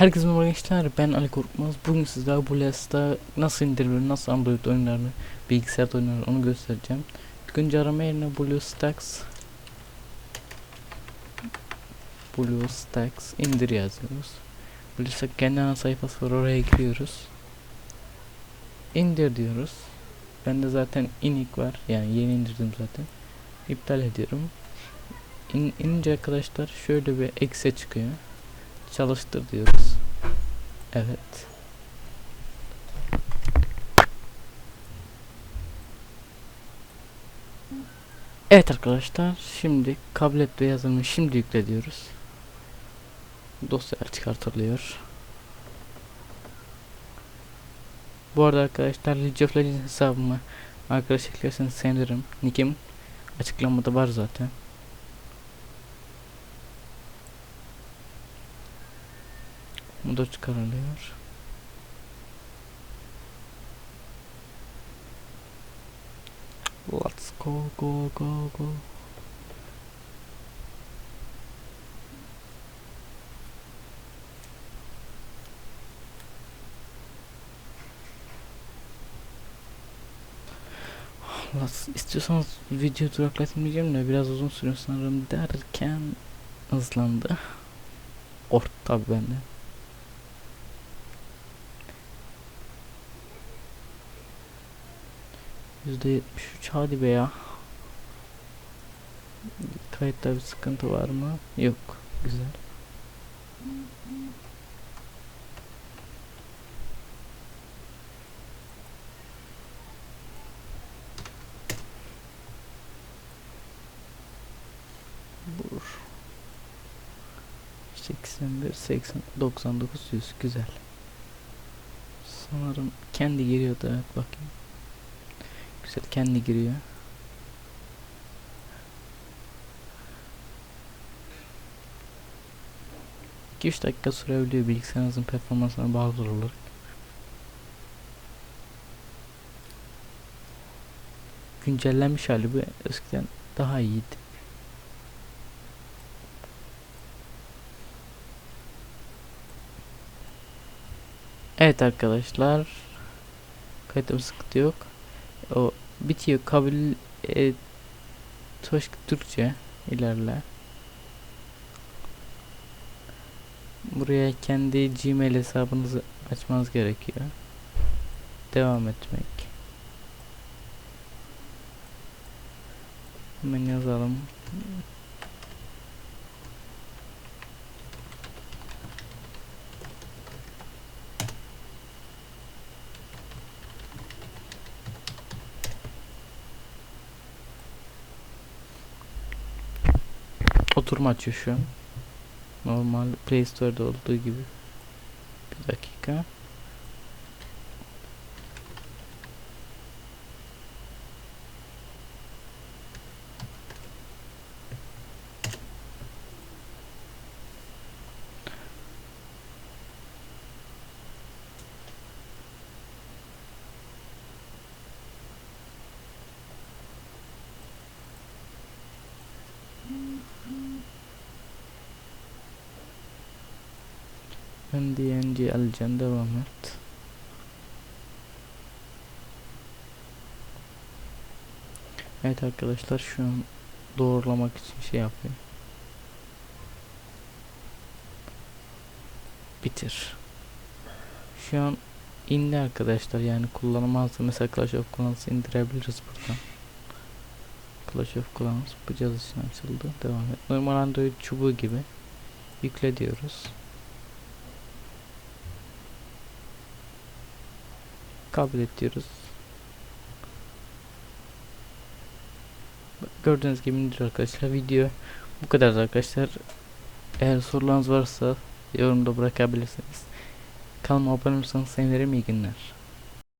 Herkese merhaba gençler ben Ali Korkmaz. Bugün sizlere bu nasıl indirilir nasıl Android oyunlarını bilgisayar oyunlarını onu göstereceğim. Tıkınca arama yerine BlueStacks BlueStacks indir yazıyoruz. BlueStacks kendi ana sayfası var oraya giriyoruz İndir diyoruz. Bende zaten inik var yani yeni indirdim zaten. İptal ediyorum. İn, inince arkadaşlar şöyle bir eksi çıkıyor çalıştır diyoruz. Evet. Evet arkadaşlar şimdi kablet ve yazılımı şimdi yükle diyoruz. Dosyalar çıkartılıyor. Bu arada arkadaşlar League of Legends hesabıma arkadaş eklerseniz sevinirim. Nickim açıklamada var zaten. Bu da çıkarılıyor. Let's go go go go. İstiyorsanız video duraklatmayacağım da biraz uzun sürüyor sanırım derken hızlandı. Ort tabi bende. %73 hadi be ya. Kayıtta bir sıkıntı var mı? Yok. Güzel. Bur. 81 80 99 100 güzel. Sanırım kendi giriyordu evet bakayım. Güzel kendi giriyor. İki üç dakika sürebiliyor bilgisayarınızın performansına bağlı olarak. Güncellenmiş hali bu eskiden daha iyiydi. Evet arkadaşlar. Kayıtım sıkıntı yok. O bitiyor kabul et Toşk Türkçe ilerle. Buraya kendi Gmail hesabınızı açmanız gerekiyor. Devam etmek. Hemen yazalım. Oturma açıyor şu an. Normal Play Store'da olduğu gibi. Bir dakika. NDNG alacaksın devam et. Evet arkadaşlar şu an doğrulamak için şey yapıyor. Bitir. Şu an indi arkadaşlar yani kullanamazdı. Mesela Clash of Clans indirebiliriz buradan. Clash of Clans bu cihaz için açıldı. Devam et. Normal Android çubuğu gibi yükle diyoruz. Kabul ediyoruz. Gördüğünüz gibi indir arkadaşlar. Video bu kadar arkadaşlar. Eğer sorularınız varsa yorumda bırakabilirsiniz. Kanalıma abone olursanız sevinirim. İyi günler.